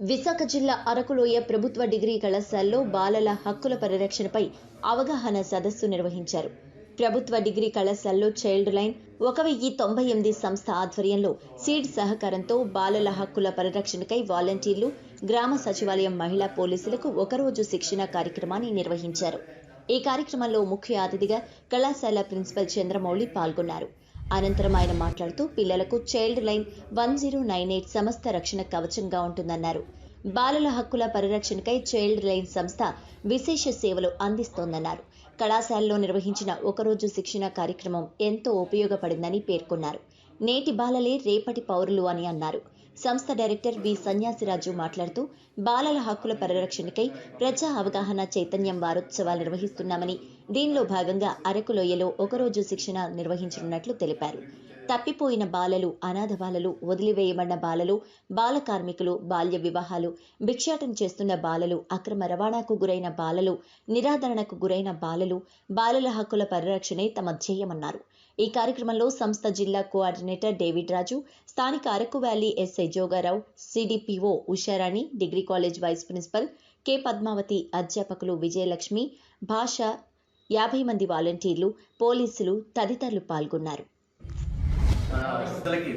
విశాఖ జిల్లా అరకులోయ ప్రభుత్వ డిగ్రీ కళాశాలలో బాలల హక్కుల పరిరక్షణపై అవగాహన సదస్సు నిర్వహించారు. ప్రభుత్వ డిగ్రీ కళాశాలలో చైల్డ్ లైన్ ఒక వెయ్యి తొంభై ఎనిమిది సంస్థ ఆధ్వర్యంలో సీడ్ సహకారంతో బాలల హక్కుల పరిరక్షణకై వాలంటీర్లు గ్రామ సచివాలయం మహిళా పోలీసులకు ఒకరోజు శిక్షణ కార్యక్రమాన్ని నిర్వహించారు. ఈ కార్యక్రమంలో ముఖ్య అతిథిగా కళాశాల ప్రిన్సిపల్ చంద్రమౌళి పాల్గొన్నారు. అనంతరం ఆయన మాట్లాడుతూ పిల్లలకు child line one zero nine eight సంస్థ రక్షణ కవచంగా ఉంటుందన్నారు. బాలల హక్కుల పరిరక్షణకై చైల్డ్ లైన్ సంస్థ విశేష సేవలు అందిస్తోందన్నారు. కళాశాలలో నిర్వహించిన ఒకరోజు శిక్షణ కార్యక్రమం ఎంతో ఉపయోగపడిందని పేర్కొన్నారు. నేటి బాలలే రేపటి పౌరులు అని అన్నారు. సంస్థ డైరెక్టర్ వి. సన్యాసిరాజు మాట్లాడుతూ బాలల హక్కుల పరిరక్షణకై ప్రజా అవగాహన చైతన్యం వారోత్సవాలు నిర్వహిస్తున్నామని దీనిలో భాగంగా అరకులోయలో ఒకరోజు శిక్షణ నిర్వహించనున్నట్లు తెలిపారు. తప్పిపోయిన బాలలు అనాథ బాలలు వదిలివేయబడిన బాలలు బాల కార్మికులు బాల్య వివాహాలు భిక్షాటం చేస్తున్న బాలలు అక్రమ రవాణాకు గురైన బాలలు నిరాదరణకు గురైన బాలలు బాలల హక్కుల పరిరక్షణే తమ ధ్యేయమన్నారు. ఈ కార్యక్రమంలో సంస్థ జిల్లా కోఆర్డినేటర్ డేవిడ్ రాజు స్థానిక Araku valley SI Jogarao CDPO Usharani degree college vice principal K Padmavathi అధ్యాపకులు విజయలక్ష్మి భాష యాభై మంది వాలంటీర్లు పోలీసులు తదితరులు పాల్గొన్నారు. మన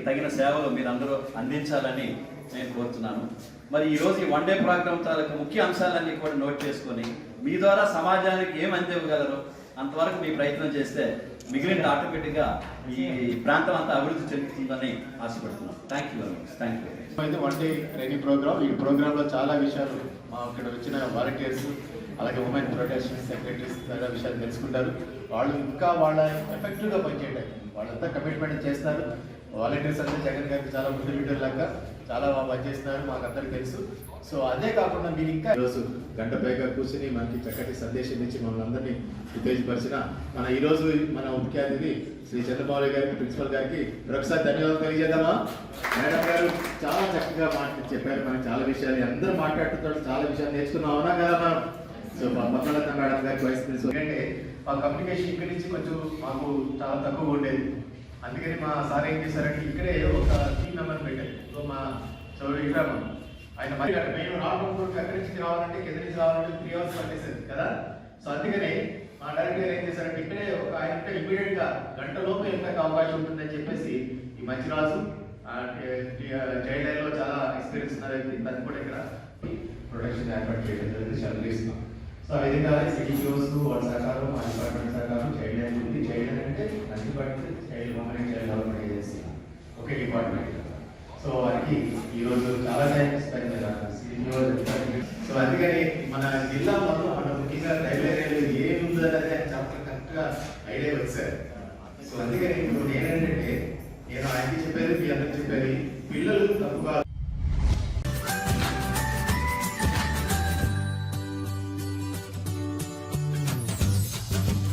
తగిన సేవలు మీరు అందరూ అందించాలని నేను కోరుతున్నాను. మరి ఈరోజు ఈ వన్ డే ప్రోగ్రామ్ తాలూకు ముఖ్య అంశాలన్నీ కూడా నోట్ చేసుకొని మీ ద్వారా సమాజానికి ఏం అందివ్వగలరు అంతవరకు మీ ప్రయత్నం చేస్తే మిగిలిన ఆటోమేటిక్గా ఈ ప్రాంతం అంతా అభివృద్ధి చెందుతుందని ఆశపడుతున్నాం. Thank you very much thank you అయితే వన్ డే ట్రైనింగ్ ప్రోగ్రామ్. ఈ ప్రోగ్రాంలో చాలా విషయాలు మా ఇక్కడ వచ్చిన వాలంటీర్స్ అలాగే ఉమెన్ ప్రొటెక్షన్ సెక్రటరీస్ చాలా విషయాలు తెలుసుకుంటారు. వాళ్ళు ఇంకా వాళ్ళ ఎఫెక్టివ్గా పనిచేయడానికి వాళ్ళంతా కమిట్మెంట్ చేస్తారు వాలంటీర్స్ అంటే జగన్ గారికి చాలా ముందు లీడర్ లాగా చాలా బాగా పనిచేస్తున్నారు మాకు అందరికి తెలుసు. సో అదే కాకుండా మీరు ఇంకా ఈరోజు గంట పైగా కూర్చుని మనకి చక్కటి సందేశం ఇచ్చి మమ్మల్ని అందరినీ ఉత్తేజపరిచిన మన ఈరోజు మన ముఖ్య అతిథి శ్రీ చంద్రబాబు గారికి ప్రిన్సిపల్ గారికి మరొకసారి ధన్యవాదాలు తెలియజేద్దామా? మేడం గారు చాలా చక్కగా మాట్లాడి చెప్పారు మనకి చాలా విషయాలు. అందరూ మాట్లాడుతున్నారు చాలా విషయాలు నేర్చుకున్నాం. అవునా కదా మనం సో మా మొత్తంలో మేడం గారికి వయసు ప్రిన్సిపల్ ఎందుకంటే మా కమ్యూనికేషన్ ఇక్కడి నుంచి కొంచెం మాకు చాలా తక్కువ ఉండేది. అందుకని మా సార్ ఏం చేశారంటే ఇక్కడే ఒక టీమ్ మెంబర్ పెట్టారు సో మా చౌరి విక్రమ్ ఆయన మరి మేము రావడం అక్కడి నుంచి రావాలంటే కింద నుంచి రావాలంటే త్రీ అవర్స్ పట్టేసేది కదా? సో అందుకని మా డైరెక్టర్ గారు ఏం చేశారంటే ఇక్కడే ఒక ఆయన ఇమీడియట్గా గంట లోపు ఎంత అవకాశం ఉంటుందని చెప్పేసి ఈ మంచిరాజు చైల్డ్ లైన్లో చాలా ఎక్స్పీరియన్స్ ఉన్నారు తను కూడా ఇక్కడ ప్రొడక్షన్ ఏర్పాటు చేయడం జరిగింది చదివిస్తున్నాం సో ఆ విధంగా సిటీ షోస్ వాళ్ళ సహకారం మా డిపార్ట్మెంట్ సహకారం చైల్డ్ లైన్ ఉంది. చైల్డ్ లైన్ అంటే అన్ని department child women and child development agency okay department so వారికి ఈరోజు చాలా టైం స్పెండ్ చేయాలి సో అందుకని మన జిల్లా మొత్తం అక్కడ ముఖ్యంగా రైల్వే రైల్వే ఏమి ఉందో అనేది ఆయన చాలా కరెక్ట్గా ఐడియా వచ్చారు. సో అందుకని ఇప్పుడు ఏంటంటే నేను ఆయనకి చెప్పారు మీ అందరికి చెప్పారు